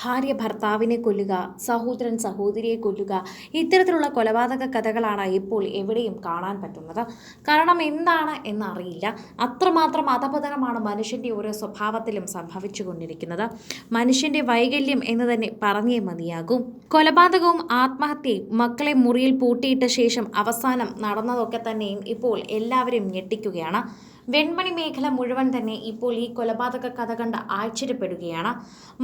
ഭാര്യ ഭർത്താവിനെ കൊല്ലുക സഹോദരൻ സഹോദരിയെ കൊല്ലുക ഇത്തരത്തിലുള്ള കൊലപാതക കഥകളാണ് ഇപ്പോൾ എവിടെയും കാണാൻ പറ്റുന്നത്. കാരണം എന്താണ് എന്നറിയില്ല. അത്രമാത്രം അധപതനമാണ് മനുഷ്യന്റെ ഓരോ സ്വഭാവത്തിലും സംഭവിച്ചു കൊണ്ടിരിക്കുന്നത് മനുഷ്യന്റെ വൈകല്യം എന്ന് തന്നെ പറഞ്ഞേ മതിയാകും. കൊലപാതകവും ആത്മഹത്യയും മക്കളെ മുറിയിൽ പൂട്ടിയിട്ട ശേഷം അവസാനം നടന്നതൊക്കെ തന്നെയും ഇപ്പോൾ എല്ലാവരും ഞെട്ടിക്കുകയാണ്. വെൺമണി മേഖല മുഴുവൻ തന്നെ ഇപ്പോൾ ഈ കൊലപാതക കഥ കണ്ട് ആശ്ചര്യപ്പെടുകയാണ്.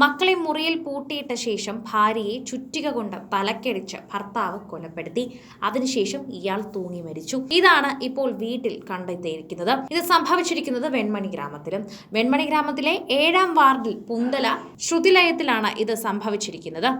മക്കളെ മുറിയിൽ പൂട്ടിയിട്ട ശേഷം ഭാര്യയെ ചുറ്റിക കൊണ്ട് പലക്കടിച്ച് ഭർത്താവ് കൊലപ്പെടുത്തി. അതിനുശേഷം ഇയാൾ തൂങ്ങി മരിച്ചു. ഇതാണ് ഇപ്പോൾ വീട്ടിൽ കണ്ടെത്തിയിരിക്കുന്നത്. ഇത് സംഭവിച്ചിരിക്കുന്നത് വെൺമണി ഗ്രാമത്തിലും. വെൺമണി ഗ്രാമത്തിലെ ഏഴാം വാർഡിൽ പുന്തല ശ്രുതിലയത്തിലാണ് ഇത് സംഭവിച്ചിരിക്കുന്നത്.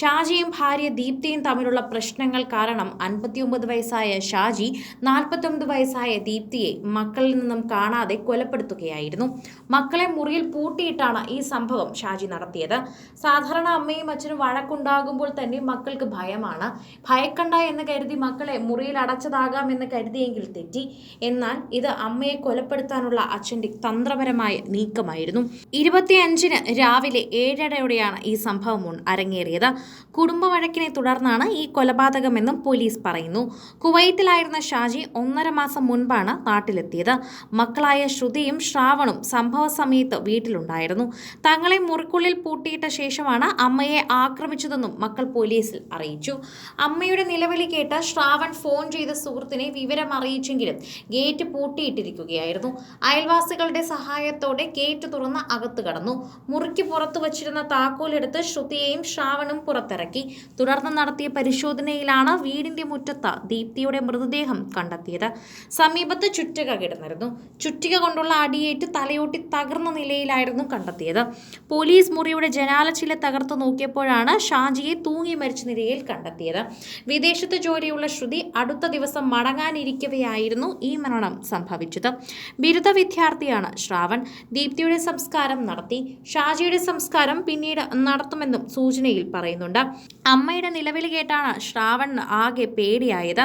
ഷാജിയും ഭാര്യ ദീപ്തിയും തമ്മിലുള്ള പ്രശ്നങ്ങൾ കാരണം അൻപത്തിയൊമ്പത് വയസ്സായ ഷാജി നാൽപ്പത്തൊമ്പത് വയസ്സായ ദീപ്തിയെ മക്കളിൽ നിന്നും കാണാതെ കൊലപ്പെടുത്തുകയായിരുന്നു. മക്കളെ മുറിയിൽ പൂട്ടിയിട്ടാണ് ഈ സംഭവം ഷാജി നടത്തിയത്. സാധാരണ അമ്മയും അച്ഛനും വഴക്കുണ്ടാകുമ്പോൾ തന്നെ മക്കൾക്ക് ഭയമാണ്. ഭയക്കണ്ട എന്ന് കരുതി മക്കളെ മുറിയിൽ അടച്ചതാകാം എന്ന് കരുതിയെങ്കിൽ തെറ്റി. എന്നാൽ ഇത് അമ്മയെ കൊലപ്പെടുത്താനുള്ള അച്ഛന്റെ തന്ത്രപരമായ നീക്കമായിരുന്നു. ഇരുപത്തിയഞ്ചിന് രാവിലെ ഏഴരയോടെയാണ് ഈ സംഭവം അരങ്ങേറിയത്. കുടുംബ വഴക്കിനെ തുടർന്നാണ് ഈ കൊലപാതകമെന്നും പോലീസ് പറയുന്നു. കുവൈറ്റിലായിരുന്ന ഷാജി ഒന്നര മാസം മുൻപാണ് നാട്ടിലെത്തിയത്. മക്കളായ ശ്രുതിയും ശ്രാവണും സംഭവ സമയത്ത് വീട്ടിലുണ്ടായിരുന്നു. തങ്ങളെ മുറിക്കുള്ളിൽ പൂട്ടിയിട്ട ശേഷമാണ് അമ്മയെ ആക്രമിച്ചതെന്നും മക്കൾ പോലീസിൽ അറിയിച്ചു. അമ്മയുടെ നിലവിളി കേട്ട് ശ്രാവൺ ഫോൺ ചെയ്ത സുഹൃത്തിനെ വിവരം അറിയിച്ചെങ്കിലും ഗേറ്റ് പൂട്ടിയിട്ടിരിക്കുകയായിരുന്നു. അയൽവാസികളുടെ സഹായത്തോടെ ഗേറ്റ് തുറന്ന് അകത്ത് കടന്നു. മുറിക്ക് പുറത്തു വച്ചിരുന്ന താക്കോലെടുത്ത് ശ്രുതിയെയും ശ്രാവണും പുറത്തിറക്കി. തുടർന്ന് നടത്തിയ പരിശോധനയിലാണ് വീടിന്റെ മുറ്റത്ത് ദീപ്തിയുടെ മൃതദേഹം കണ്ടെത്തിയത്. സമീപത്ത് ചുറ്റുക കിടന്നിരുന്നു. ചുറ്റിക കൊണ്ടുള്ള അടിയേറ്റ് തലയോട്ടി തകർന്ന നിലയിലായിരുന്നു കണ്ടെത്തിയത്. പോലീസ് മുറിയുടെ ജനാലച്ചില തകർത്ത് നോക്കിയപ്പോഴാണ് ഷാജിയെ തൂങ്ങി മരിച്ച നിലയിൽ കണ്ടെത്തിയത്. വിദേശത്ത് ജോലിയുള്ള ശ്രുതി അടുത്ത ദിവസം മടങ്ങാനിരിക്കവെയായിരുന്നു ഈ മരണം സംഭവിച്ചത്. ബിരുദ വിദ്യാർത്ഥിയാണ് ശ്രാവൺ. ദീപ്തിയുടെ സംസ്കാരം നടത്തി. ഷാജിയുടെ സംസ്കാരം പിന്നീട് നടത്തുമെന്നും സൂചനയിൽ പറയുന്നുണ്ട്. അമ്മയുടെ നിലവിളി കേട്ടാണ് ശ്രാവൺ ആകെ പേടിയായത്.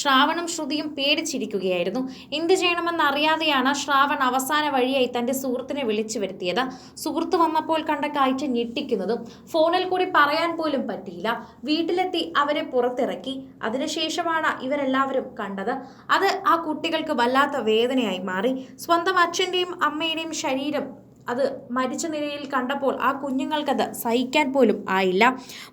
ശ്രാവണും ശ്രുതിയും പേടിച്ചിരിക്കുകയായിരുന്നു. എന്ത് ചെയ്യണമെന്ന് അറിയാതെയാണ് ശ്രാവൺ അവസാന വഴിയായി തന്റെ സുഹൃത്തിനെ വിളിച്ചു വരുത്തിയത്. സുഹൃത്ത് വന്നപ്പോൾ കണ്ട കാഴ്ച ഞെട്ടിക്കുന്നതും ഫോണിൽ കൂടി പറയാൻ പോലും പറ്റിയില്ല. വീട്ടിലെത്തി അവരെ പുറത്തിറക്കി. അതിനുശേഷമാണ് ഇവരെല്ലാവരും കണ്ടത്. അത് ആ കുട്ടികൾക്ക് വല്ലാത്ത വേദനയായി മാറി. സ്വന്തം അച്ഛന്റെയും അമ്മയുടെയും ശരീരം അത് മരിച്ച നിലയിൽ കണ്ടപ്പോൾ ആ കുഞ്ഞുങ്ങൾക്കത് സഹിക്കാൻ പോലും ആയില്ല.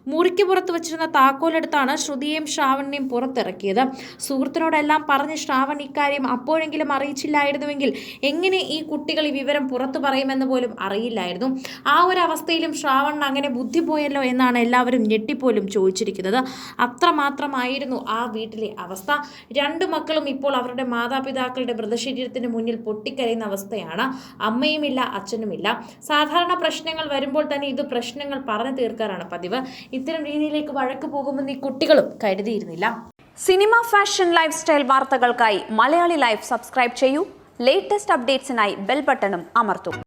മുറിക്ക് പുറത്ത് വച്ചിരുന്ന താക്കോലെടുത്താണ് ശ്രുതിയെയും ശ്രാവണിനെയും പുറത്തിറക്കിയത്. സുഹൃത്തിനോടെല്ലാം പറഞ്ഞ് ശ്രാവൺ ഇക്കാര്യം അപ്പോഴെങ്കിലും അറിയിച്ചില്ലായിരുന്നുവെങ്കിൽ എങ്ങനെ ഈ കുട്ടികൾ ഈ വിവരം പുറത്തു പറയുമെന്ന് പോലും അറിയില്ലായിരുന്നു. ആ ഒരു അവസ്ഥയിലും ശ്രാവൺ അങ്ങനെ ബുദ്ധി പോയല്ലോ എന്നാണ് എല്ലാവരും ഞെട്ടിപ്പോലും ചോദിച്ചിരിക്കുന്നത്. അത്രമാത്രമായിരുന്നു ആ വീട്ടിലെ അവസ്ഥ. രണ്ടു മക്കളും ഇപ്പോൾ അവരുടെ മാതാപിതാക്കളുടെ മൃതശരീരത്തിന് മുന്നിൽ പൊട്ടിക്കരയുന്ന അവസ്ഥയാണ്. അമ്മയുമില്ല അച്ഛനുമില്ല സാധാരണ പ്രശ്നങ്ങൾ വരുമ്പോൾ തന്നെ ഇത് പ്രശ്നങ്ങൾ പറഞ്ഞു തീർക്കാറാണ് പതിവ്. ഇത്തരം രീതിയിലേക്ക് വഴക്ക് പോകുമെന്ന് ഈ കുട്ടികളും കരുതിയിരുന്നില്ല. സിനിമ ഫാഷൻ ലൈഫ് സ്റ്റൈൽ വാർത്തകൾക്കായി മലയാളി ലൈഫ് സബ്സ്ക്രൈബ് ചെയ്യൂ. ലേറ്റസ്റ്റ് അപ്ഡേറ്റ്സിനായി ബെൽ ബട്ടണും അമർത്തൂ.